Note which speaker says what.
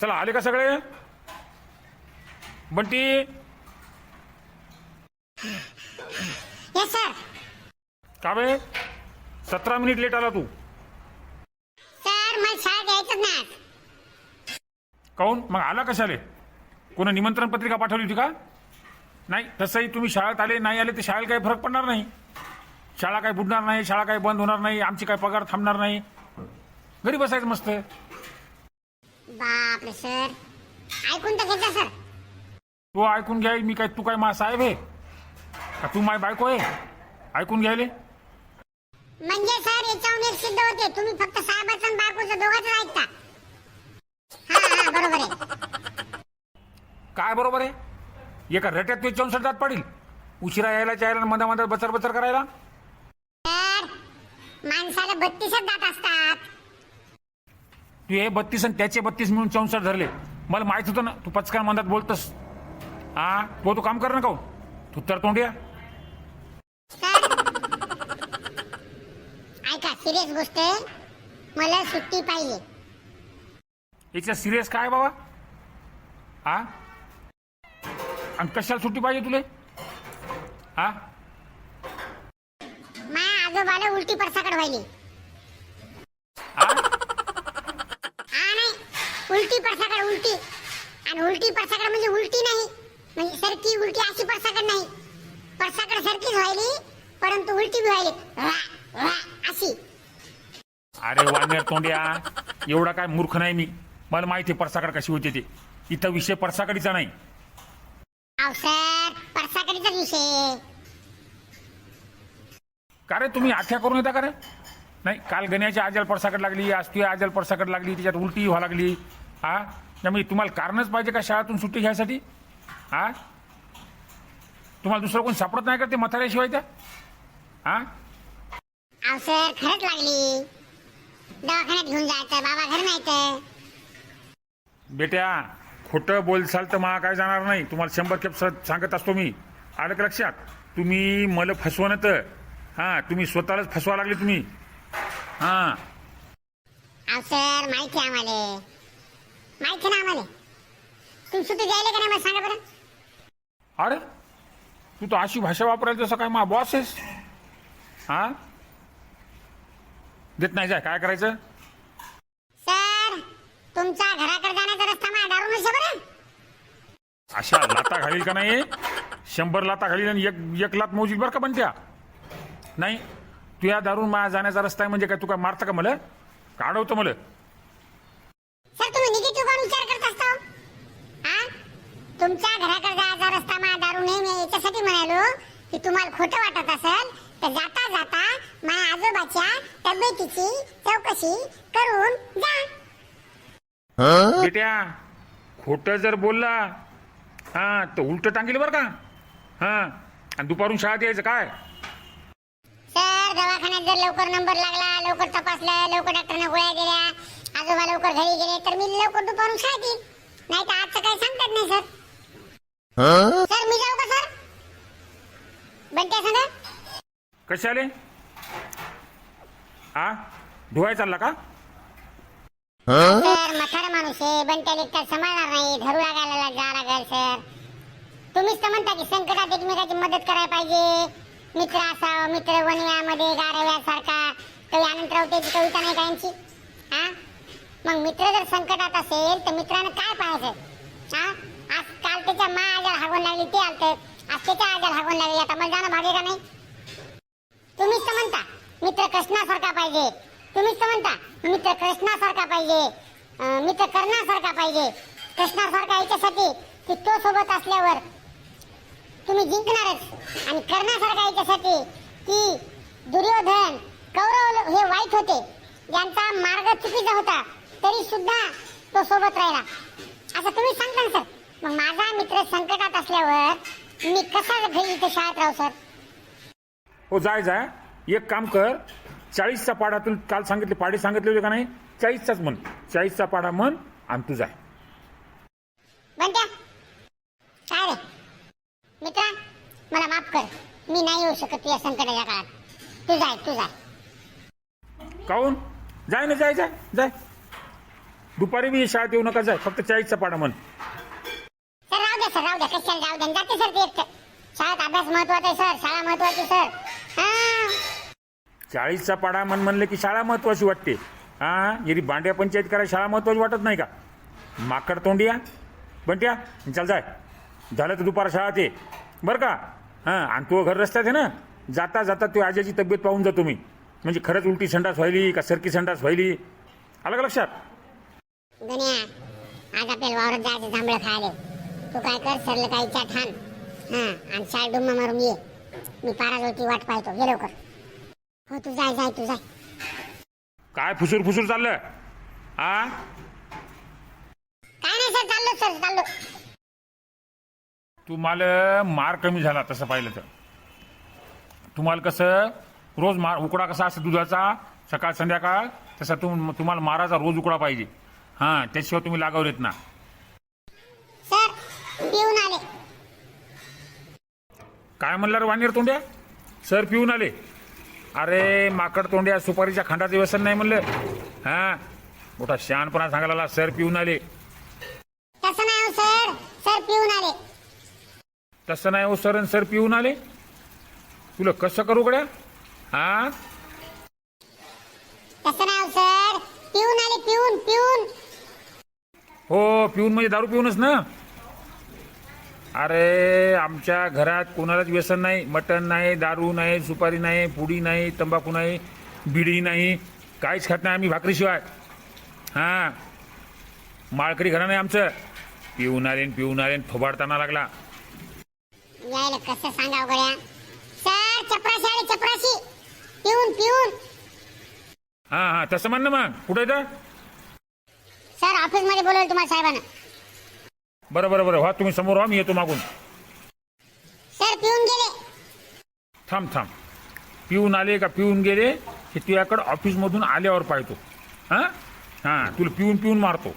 Speaker 1: चला आले का सगळे? बंटी?
Speaker 2: येस सर
Speaker 1: का बे? सतरा मिनिट लेट आला तू.
Speaker 2: सर मला शाळेत यायचंच नाही आज.
Speaker 1: काहून? मग आला कशाले? कोणा निमंत्रण पत्रिका पाठवली होती का? नाही तसंही तुम्ही शाळेत आले नाही आले तर शाळेला काही फरक पडणार नाही. शाळा काही बुडणार नाही शाळा काही बंद होणार नाही आमची काही पगार थांबणार नाही. घरी बसायचं मस्त.
Speaker 2: बापरे सर. ऐकून तर घेता सर.
Speaker 1: तू ऐकून घ्याय मी काय तू काय मा साहेब आहे? का तू माय बायको आहे? ऐकून घ्यायले?
Speaker 2: म्हणजे सर याच्याहून एक सिद्ध होते. तुम्ही फक्त साहेबाचं आणि बायकोचं दोघांच ऐकता. हा हा बरोबर आहे.
Speaker 1: काय बरोबर आहे? एका रट्यात ते चौसष्ट दात पडील. उशिरा यायला चायला मधा मधात बचर बचर करायला?
Speaker 2: सर माणसाला बत्तीसच दात असतात.
Speaker 1: तू हे बत्तीस आणि त्याचे बत्तीस मिळून चौसष्ट धरले. मला माहीत होतं ना तू पचकार मंदात बोलतस. हा तो तू काम कर ना काहून? तू तर तोंडिया
Speaker 2: सर ऐका सिरियस गोष्ट आहे. मला सुट्टी पाहिजे.
Speaker 1: याच्या सिरियस काय बाबा? हा आणि कशाला सुट्टी पाहिजे तुले? हा
Speaker 2: माझ्या आजोबाला उलटी परसाकड व्हायली
Speaker 1: हा
Speaker 2: हा नाही उलटी परसाकड उलटी. आणि उलटी परसाकड म्हणजे उलटी नाही. म्हणजे सरकी उलटी अशी परसाकड नाही. परसाकड सरकीच व्हायली परंतु उलटी बी व्हायली. अशी.
Speaker 1: अरे वानेर तोंड्या एवढा काय मूर्ख नाही मी. मला माहिती आहे परसाकड कशी होते ते. इथं विषय परसाकडीचा नाही.
Speaker 2: अहो सर विषय
Speaker 1: का रे तुम्ही आठ्या करून येता का रे? नाही काल गण्याच्या आजल परसाकड लागली आज तुझ्या आजल परसाकड लागली त्याच्यात उलटी व्हा लागली. हा? त्यामुळे तुम्हाला कारणच पाहिजे का शाळेतून सुट्टी घ्यायसाठी? हा तुम्हाला दुसरं कोण सापडत नाही का ते म्हाताऱ्याशिवाय त्या? हा
Speaker 2: अहो सर खरंच लागली. दवाखान्यात घेऊन जायचं बाबा घर नाही तर
Speaker 1: बेट्या खोटं बोलसाल तर मला काय जाणार नाही. तुम्हाला शंभर खेप स- सांगत असतो मी. आलं का लक्षात? तुम्ही मला फसवणं तर. हां तुम्ही स्वतःलाच फसवा लागले तुम्ही. हां.
Speaker 2: अहो सर माहिती आहे आम्हाला. माहिती ना आम्हाला. तुम्ही सुट्टी द्यायला का नाही मला सांगा बरं.
Speaker 1: अरे तू तर अशी भाषा वापरायला जसं काय मा बॉस आहेस. हा? देत नाही जाय काय करायचं?
Speaker 2: सर तुमचा घराकडे जाण्याचा रस्ता माझ्या दारून नसे बरं
Speaker 1: अशा लाता घालील का नाही? शंभर लाता घालील आणि एक एक लात मोजील बरं का पण त्या नाही? तू या दारून माझ्या जाण्याचा रस्ता आहे म्हणजे काय तू काय मारता का मला? काढवतं मला
Speaker 2: सर तुम्ही निगेटिव्ह कोण विचार करत असता हो? हा तुमच्या घराकडे जायचा रस्ता माझ्या दारू नाही मी याच्यासाठी म्हणालो की तुम्हाला खोटं वाटत असेल तर जाता जाता माझ्या आजोबाच्या तब्येतीची चौकशी करून जा.
Speaker 1: बेट्या खोटं जर बोलला हा तर उलट टांगेल बरं का? हा आणि दुपारून शाळेत यायचं काय?
Speaker 2: सर दवाखान्यात जर लवकर नंबर लागला लवकर तपासलं लवकर डॉक्टरने गोळ्या दिल्या आजोबा लवकर घरी गेले तर मी लवकर दुपारून शाळेत येईल नाही तर आजचं काही सांगतात नाही सर. सर मी जाऊ का सांगा.
Speaker 1: कसे आले हा धुवाय चालला का?
Speaker 2: सर माणूस आहे. बंट्याला एकटा सांभाळणार नाही. धरू लागायला जा लागेल सर. तुम्हीच तर म्हणता की संकटात एकमेकाची मदत करायला पाहिजे. मित्र असावं मित्र वनव्यामध्ये गारव्यासारखा. कवी अनंतरावतेची कविता नाही का यांची? हा मग मित्र जर संकटात असेल तर मित्रानं काय पाहायचं? हा आज काल त्याच्या मा आजार हागून लागली ते आलत. आज आजार हागून लागले. आता मला जाणं भागे का नाही? तुम्हीच तर म्हणता मित्र कृष्णासारखा पाहिजे. तुम्हीच तर म्हणता मित्र कृष्णासारखा पाहिजे. मित्र कर्णासारखा पाहिजे. कृष्णासारखा याच्यासाठी की तो सोबत असल्यावर तुम्ही जिंकणारच. आणि कर्णासारखा याच्यासाठी की दुर्योधन कौरव हे वाईट होते. ज्यांचा मार्ग चुकीचा होता. तरी सुद्धा तो सोबत राहिला. असं तुम्ही सांगता सर. मग माझा मित्र संकटात असल्यावर मी कसा घरी इथे शाळेत राहू सर?
Speaker 1: हो जाय जाय. एक काम कर. चाळीसचा पाडा तुला काल सांगितले पाडे सांगितले होते का नाही? चाळीसचाच म्हण. चाळीसचा पाडा म्हण आणि तू जाय.
Speaker 2: बंट्या काय रे? मित्रा मला माफ कर. मी नाही येऊ शकत तुझ्या संकटाच्या काळात. तू जाय तू जाय.
Speaker 1: काहून? जाय ना जाय जाय जाय. दुपारी बी शाळेत येऊ नका जाय. फक्त चाळीसचा पाडा म्हण.
Speaker 2: सर राहू द्या सर राहू द्या. कशाला जाते सर ते एकटं. शाळेत अभ्यास महत्त्वाचा आहे सर. शाळा महत्वाची सर. हा.
Speaker 1: चाळीसचा पाडा म्हण म्हणलं की शाळा महत्वाची वाटते. हा? यदि बांड्या पंचायत करायला शाळा महत्वाची वाटत नाही का? माकड तोंडिया बंट्या चल जाय. झालं तर दुपार शाळा ते. बरं का? हां? आणि तो घर रस्त्यात आहे ना? जाता जाता तो आजाची तब्येत पाहून जातो मी म्हणजे खरंच उलटी संडास व्हायली का सरकी संडास व्हायली? आलं का लक्षात?
Speaker 2: आज आपल्याला वावरात जायचं जांभळं खायला. तू काय कर सरलं काही इच्छा ठाण? हा आणि शाळेत डुम्मा मारून ये. मी पाराजवळची वाट पाहतो. ये लवकर. हो तू जाय जाय तू जाय.
Speaker 1: काय फुसूर फुसूर चाललं हा
Speaker 2: काय नाही सर चाललो सर चाललो.
Speaker 1: तुम्हाला मार कमी झाला तसं पाहिलं तर. तुम्हाला कसं रोज मार उकडा कसा असतो दुधाचा सकाळ संध्याकाळ तसा तुम तुम्हाला माराचा रोज उकडा पाहिजे. हां त्याशिवाय तुम्ही लागावर येत ना.
Speaker 2: पिऊन आले.
Speaker 1: काय म्हणलं रे वाणीर तोंड्या? सर पिऊन आले. अरे माकड तोंड्या सुपारीच्या खांडाचं व्यसन नाही म्हणलं. हां? मोठा शहाणपणा सांगायला सर पिऊन आले.
Speaker 2: तसं नाही हो सर. सर पिऊन आले.
Speaker 1: तसं नाही हो सर सर पिऊन आले. तुला कसं करू गड्या? हां?
Speaker 2: तसं नाही हो सर. पिऊन आले पिऊन पिऊन.
Speaker 1: हो पिऊन म्हणजे दारू पिऊनच ना? अरे आमच्या घरात कोणालाच व्यसन नाही. मटण नाही दारू नाही सुपारी नाही पुडी नाही तंबाखू नाही बिडी नाही. काहीच खात नाही आम्ही भाकरीशिवाय हां. माळकरी घरा नाही आमचं. पिऊन आले न पिऊन आले न थोबाडताना लागला.
Speaker 2: यायला कसं सांगा गड्या? सर चपराशी आले चपराशी. पिऊन पिऊन.
Speaker 1: हां हां तसं म्हण ना मग. कुठं येतं
Speaker 2: सर ऑफिसमध्ये बोलवलं तुम्हाला साहेबांना.
Speaker 1: बरं बरं बरं. व्हा तुम्ही समोर व्हा मी येतो मागून.
Speaker 2: सर पिऊन गेले.
Speaker 1: थांब थांब. पिऊन आले का? पिऊन गेले हे तुझ्याकडं ऑफिसमधून आल्यावर पाहतो. हां? हां तुला पिऊन पिऊन मारतो.